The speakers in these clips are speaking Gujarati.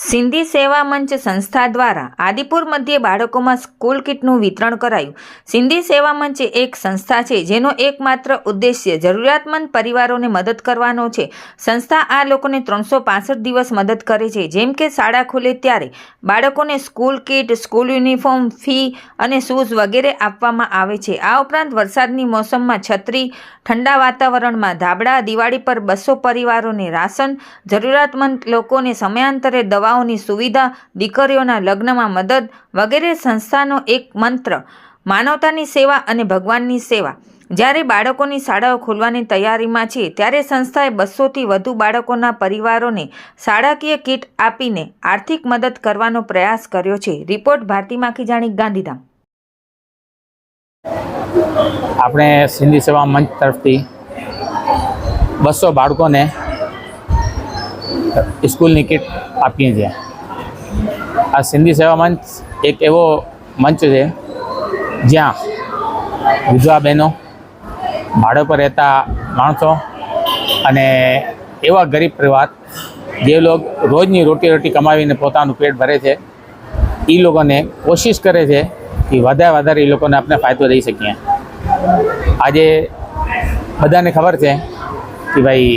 સિંધી સેવા મંચ સંસ્થા દ્વારા આદિપુર મધ્યે બાળકોમાં સ્કૂલ કિટનું વિતરણ કરાયું. સિંધી સેવા મંચ એક સંસ્થા છે, જેનો એકમાત્ર ઉદ્દેશ્ય જરૂરિયાતમંદ પરિવારોને મદદ કરવાનો છે. સંસ્થા આ લોકોને ત્રણસો દિવસ મદદ કરે છે, જેમ કે શાળા ખુલે ત્યારે બાળકોને school kit, school uniform, fee અને શૂઝ વગેરે આપવામાં આવે છે. આ ઉપરાંત વરસાદની મોસમમાં છત્રી, ઠંડા વાતાવરણમાં ધાબળા, દિવાળી પર બસો પરિવારોને રાશન, જરૂરિયાતમંદ લોકોને સમયાંતરે દવાઓની સુવિધા, દીકરીઓના લગ્નમાં મદદ વગેરે સંસ્થાનો એક મંત્ર, માનવતાની સેવા અને ભગવાનની સેવા. જ્યારે બાળકોની શાળાઓ ખોલવાની તૈયારીમાં છે, ત્યારે સંસ્થાએ બસોથી વધુ બાળકોના પરિવારોને શાળાકીય કીટ આપીને આર્થિક મદદ કરવાનો પ્રયાસ કર્યો છે. રિપોર્ટ ભારતી માખીજાણી ગાંધીધામ. આપણે સિંધી સેવા મંચ તરફથી બસો બાળકોને સ્કૂલની કીટ આપીએ છીએ. આ સિંધી સેવા મંચ એક એવો મંચ છે, જ્યાં વિધવા બહેનો ભાડે પર રહેતા માણસો અને એવા ગરીબ પરિવાર જે લોકો રોજની રોટી રોટી કમાવીને પોતાનું પેટ ભરે છે એ લોકોને કોશિશ કરે છે કે વધારે વધારે એ લોકોને આપણે ફાયદો દઈ શકીએ. આજે બધાને ખબર છે કે ભાઈ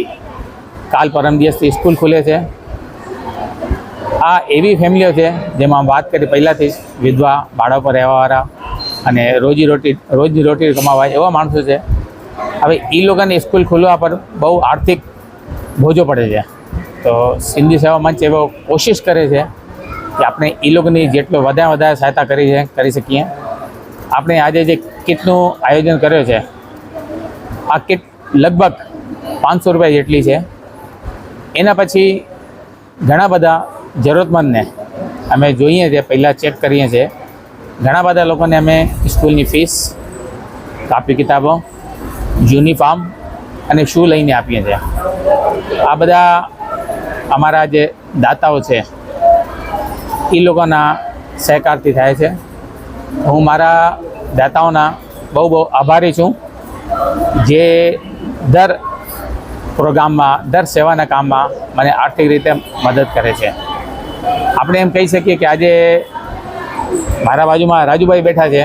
કાલ પરમ દિવસથી સ્કૂલ ખુલે છે. આ એવી ફેમિલીઓ છે જેમાં વાત કરી પહેલાંથી જ, વિધવા, બાળકો રહેવાવાળા અને રોજી રોટી, રોજની રોટી કમાવા એવા માણસો છે. હવે એ લોકોને સ્કૂલ ખોલવા પર બહુ આર્થિક બોજો પડે છે. તો સિંધી સેવા મંચ એવો કોશિશ કરે છે કે આપણે એ લોકોની જેટલો વધારે વધારે સહાયતા કરી છે, કરી શકીએ. આપણે આજે જે કીટનું આયોજન કર્યું છે, આ કીટ લગભગ પાંચસો રૂપિયા જેટલી છે. એના પછી ઘણા બધા જરૂરતમંદને અમે જોઈએ છીએ પહેલાં ચેક કરીએ છીએ. ઘણા બધા લોકોને અમે સ્કૂલની ફીસ કાપી કિતાબો યુનિફોર્મ અને શૂ લઈને આપીએ છીએ. આ બધા અમારા જે દાતાઓ છે એ લોકોના સહકારથી થાય છે. હું મારા દાતાઓના બહુ બહુ આભારી છું. જે દર પ્રોગ્રામમાં દર સેવાના કામમાં મને આર્થિક રીતે મદદ કરે છે. આપણે એમ કહી શકીએ કે આજે મારા બાજુમાં રાજુભાઈ બેઠા છે.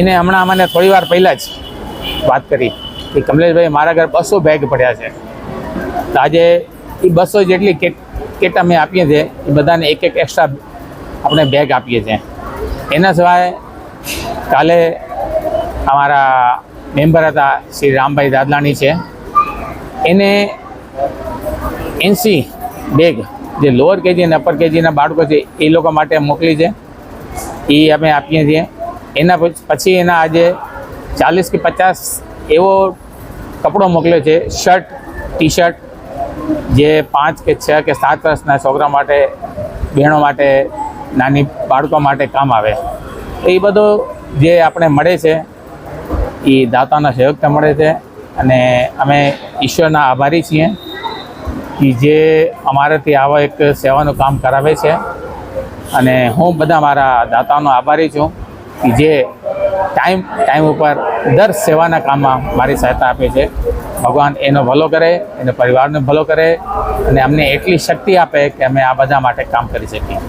એને હમણાં મને થોડી વાર પહેલાં જ વાત કરી કે કમલેશભાઈ મારા ઘર બસો બેગ પડ્યા છે. તો આજે એ બસો જેટલી કેટ અમે આપીએ છીએ, એ બધાને એક એક એક્સ્ટ્રા આપણે બેગ આપીએ છીએ. એના સિવાય કાલે અમારા મેમ્બર હતા શ્રી રામભાઈ દાદલાણી છે. એને એંસી બેગ જે લોઅર કેજી અને અપર કેજીના બાળકો છે, એ લોકો માટે મોકલી છે. એ અમે આપીએ છીએ. એના પછી- પછી એના આજે ચાલીસ કે પચાસ એવો કપડો મોકલ્યો છે શર્ટ ટી શર્ટ જે પાંચ કે છ કે સાત વર્ષના છોકરા માટે, બહેનો માટે, નાની બાળકો માટે કામ આવે. તો એ બધો જે આપણે મળે છે એ દાતાના સહયોગતા મળે છે અને અમે ઈશ્વરના આભારી છીએ કે જે અમારાથી આવા એક સેવાનું કામ કરાવે છે. અને હું બધા મારા દાતાનો આભારી છું કે જે ટાઈમ ટાઈમ ઉપર દર સેવાના કામમાં મારી સહાયતા આપે છે. ભગવાન એનો ભલો કરે, એનો પરિવારનો ભલો કરે અને અમને એટલી શક્તિ આપે કે અમે આ બધા માટે કામ કરી શકીએ.